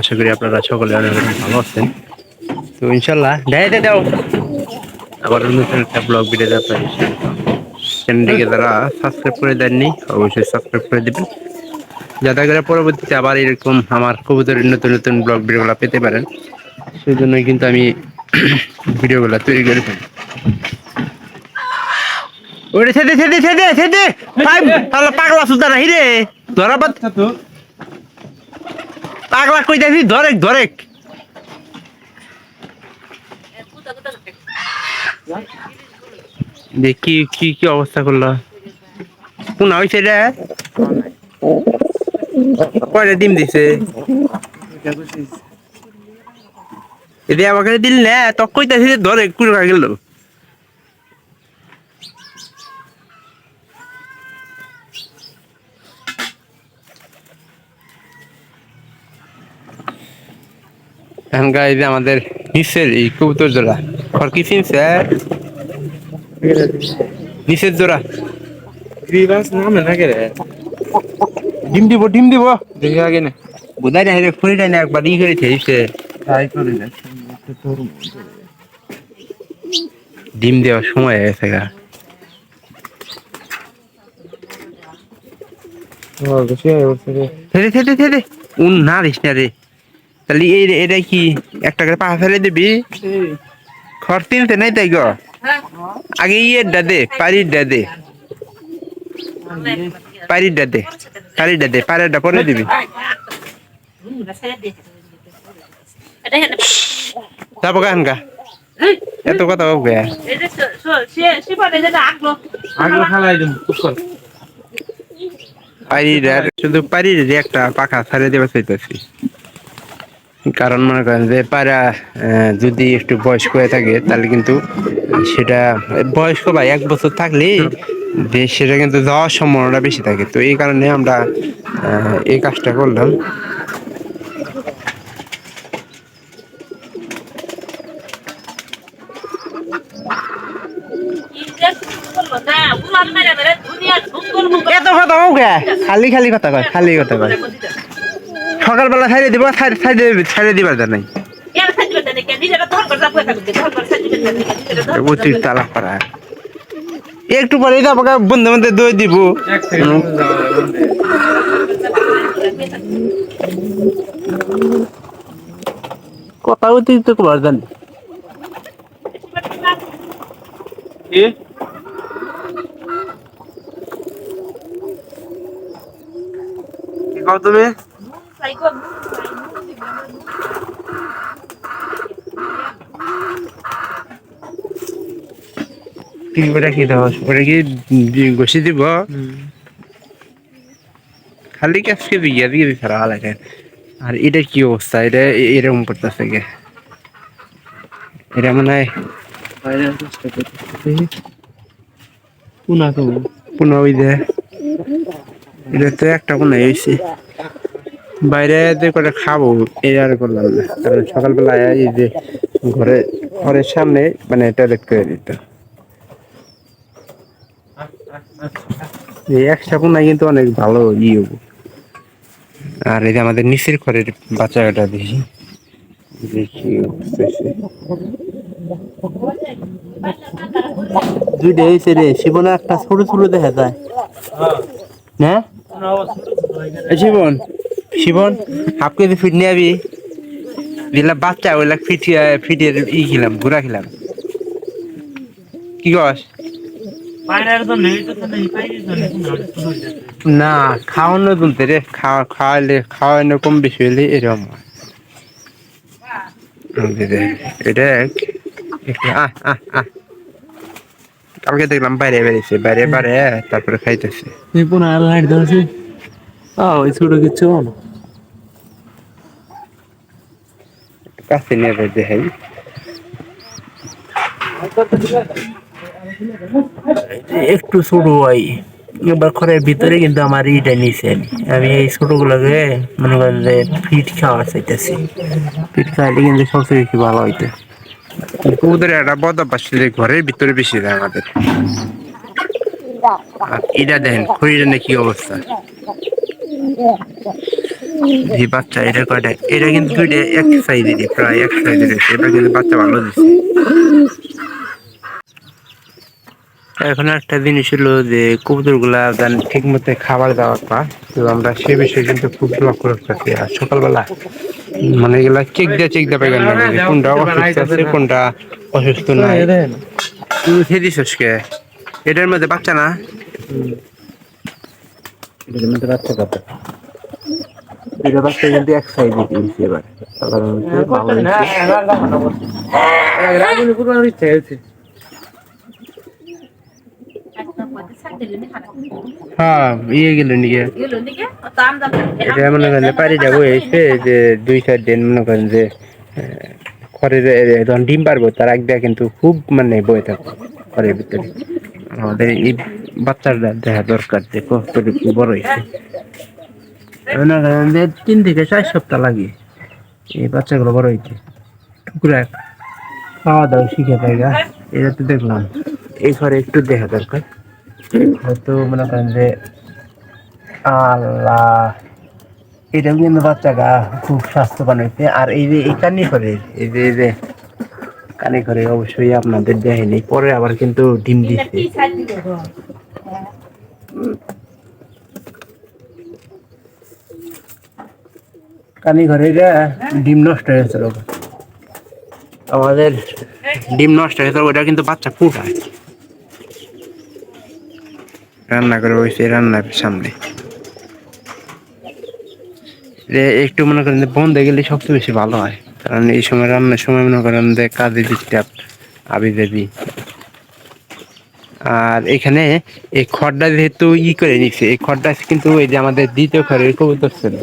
আশা করি আপনারা সকলে ভালো আছেন। তো ইনশাল্লাহ দাও আবার নতুন একটা ব্লগ ভিডিও চ্যানেলটিকে সাবস্ক্রাইব করে দেননি, অবশ্যই সাবস্ক্রাইব করে দেবেন। যাতে করে পরবর্তীতে আবার এরকম আমার কবুতরের নতুন নতুন ব্লগ ভিডিওগুলো পেতে পারেন। সেই জন্যই কিন্তু আমি ভিডিওগুলো তৈরি করে থাকি ওরে, ছেদে ছেদে ছেদে ছেদে! পাগলা সুতা রে! পাগলা কই যাইছি ধরেক ধরেক। দেখি কি কি অবস্থা করল? কোন হয়েছে রে? কয়টা ডিম দিছে? এদি আমাকে দিল না, তক কইতাছি ধরে কুড়ি গেল। এখানকার এই যে আমাদের নিচের এই কবুতর জোড়া। আর কি চিনছে নিচের জোড়া। গ্রিবাস নামে না কে ডিম দিব ডিম দিব। দেখি আগে না। বোধাই না রে ফুরি না একবার ই করে খেয়েছে ট্রাই করে না ডিম দেওয়ার সময় হয়ে গেছে গা। ও বেশি হয়ে উঠছে রে। থেদে থেদে থেদে উন না রে। তাহলে এই এটা কি একটা করে পা ফেলে দিবি? খড় তিনতে নাই তাই গো? আগে ইয়ের দে পারির দে। পারির দে পারির দে পারেরটা পরে দিবি। তারপর কাহানকা এত কথা কর পারির শুধু পারির একটা পাখা ছাড়িয়ে দেওয়া চাইতেছি। কারণ মনে করেন যে পায়রা যদি একটু বয়স্ক হয়ে থাকে, তাহলে কিন্তু সেটা, বয়স্ক বা এক বছর থাকলে সেটা কিন্তু যাওয়ার সম্ভাবনাটা বেশি থাকে। তো এই কারণে আমরা এই কাজটা করলাম। খালি খালি কথা কয়, খালি কথা কয়। সকালবেলা ছাড়িয়ে দিব ছাড়িয়ে ছাড়িয়ে দিবার দা নাই অতিরিক্ত আলাপ করা। একটু পরে তো আমাকে বন্ধু বান্ধব দই দিব। কথা অতিরিক্ত কবার জানি। কি? কি কও তুমি? কি ওটা কি দাও ওটা কি দি- ঘষি দিব খালি কাজকে দিয়ে দিয়ে ছাড়া লাগে আর এটা কি অবস্থা এটা এ- এরকম করতেছে গে এটা মনে হয় কোনা তো পুনঃ ওই যে এটা তো একটা কোনো হয়েছে বাইরে যে করে খাব এই আর করলাম না। কারণ সকালবেলা এই যে ঘরে ঘরের সামনে মানে এটা দেখতে দিত। এই একটা কোনায় কিন্তু অনেক ভালো ই হব। আর এই যে আমাদের নিচের ঘরের বাচ্চাটা দেখি। দেখি। দুইটা হয়েছে রে শিবনা একটা ছোট ছোট দেখা যায়। হ্যাঁ। শিবন? শিবন হাফ কেজি ফিট নিয়ে আবি দিলা বাচ্চা ওইলা ফিট ফিটের ই খেলাম ঘুরা খেলাম। কি কস? না খাওয়ানো তুলতে রে খাওয়া খাওয়ালে খাওয়ানো কম বেশি হলে এরকম এটা আহ আহ আহ। কালকে দেখলাম বাইরে বেরিয়েছে বাইরে বাইরে তারপরে খাইতেছে। তুই আর লাইট ধরছি। আ ছোট কিছু। না কাছে নিয়ে যাই দেখাই একটু ছোট হয়। এবার ঘরের ভিতরে কিন্তু আমার ইটা নিছে। আমি এই ছোটগুলোকে মনে করেন যে ফিট খাওয়া চাইতেছি। ফিট খাওয়ালে কিন্তু সবচেয়ে বেশি ভালো হইতো। কবুতরে একটা বদ অভ্যাস ঘরের ভিতরে বেশি দেয় আমাদের। আর এটা দেখেন খড়িটা কি অবস্থা? এই বাচ্চা এটা কয়টা? এটা কিন্তু দুইটা এক সাইজেরই প্রায় এক সাইজের এটা কিন্তু বাচ্চা ভালো দিচ্ছে এখন একটা জিনিস হলো যে কবুতরগুলা ঠিক মতো খাবার দাবার পা তো আমরা সে বিষয়ে কিন্তু খুব লক্ষ্য রাখতেছি আর সকালবেলা মানে এগুলা চেক দিয়ে চেক দিয়ে পাইবেন না কোনটা অসুস্থ আছে কোনটা অসুস্থ নাই। তুই খেয়ে এটার মধ্যে বাচ্চা না? এটার মধ্যে বাচ্চা কত? এটা বাচ্চা কিন্তু এক সাইজে দিয়েছি এবার। হ্যাঁ ইয়ে গেল নিয়ে এটা মনে করেন যে পারি যাব এসে যে দুই চার দিন মনে করেন যে খড়ের যখন ডিম পারব তার আগ কিন্তু খুব মানে বয়ে থাকব খড়ের ভিতরে। আমাদের এই বাচ্চাটা দেখা দরকার যে কতটুকু বড় হয়েছে তিন থেকে চার সপ্তাহ লাগে। এই বাচ্চাগুলো বড় হইতে। টুকরা খাওয়া দাওয়া শিখে পাইগা এটা তো দেখলাম। এই ঘরে একটু দেখা দরকার। হয়তো মনে করেন যে, আল্লাহ এটা কিন্তু বাচ্চাটা খুব স্বাস্থ্যবান হয়েছে আর এই যে এই কানি করে এই যে এই যে কানি করে অবশ্যই আপনাদের দেয়নি পরে আবার কিন্তু ডিম দিচ্ছে কানি ঘরে ডিম নষ্ট হয়ে গেছিল আমাদের ডিম নষ্ট হয়ে ওটা কিন্তু বাচ্চা ফুটায়। রান্না করে বসে রান্নার সামনে। একটু মনে করেন যে বন্ধে গেলে সবচেয়ে বেশি ভালো হয়। কারণ এই সময় রান্নার সময় মনে করেন যে কাজে ডিস্টার্ব আবি দেবি আর এখানে এই খড়টা যেহেতু ই করে নিচ্ছে এই খড়টা কিন্তু এই যে আমাদের দ্বিতীয় খড়ের কবুতর ছিল।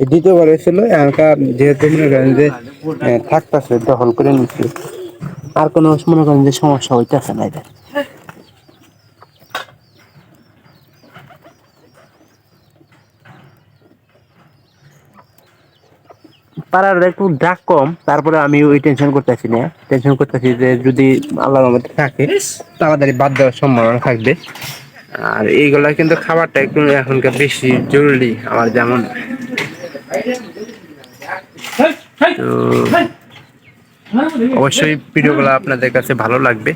এই দ্বিতীয় ঘরে এখানকার যেহেতু মনে করেন যে থাকতেছে দখল করে নিচ্ছে আর কোনো মনে করেন যে সমস্যা হইতেছে না এটা পাড়ার একটু ডাক কম তারপরে আমি ওই টেনশন করতেছি না টেনশন করতেছি যে যদি আল্লাহর মধ্যে থাকে, তাড়াতাড়ি বাদ দেওয়ার সম্ভাবনা থাকবে। আর এইগুলা কিন্তু খাবারটা একটু এখনকার বেশি জরুরি আমার যেমন। তো অবশ্যই ভিডিওগুলো আপনাদের কাছে ভালো লাগবে।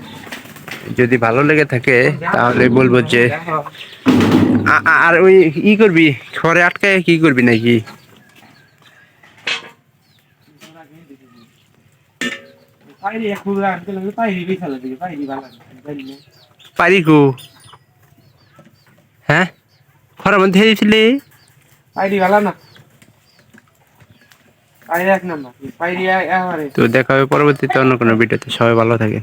যদি ভালো লেগে থাকে তাহলে বলব যে আর ওই ই করবি ঘরে আটকায় কি করবি নাকি? পারি গো হ্যাঁ? ঘরের মধ্যে হয়েছিলি আইডি ভালো না। তো দেখা হবে পরবর্তীতে অন্য কোনো ভিডিওতে। সবাই ভালো থাকেন।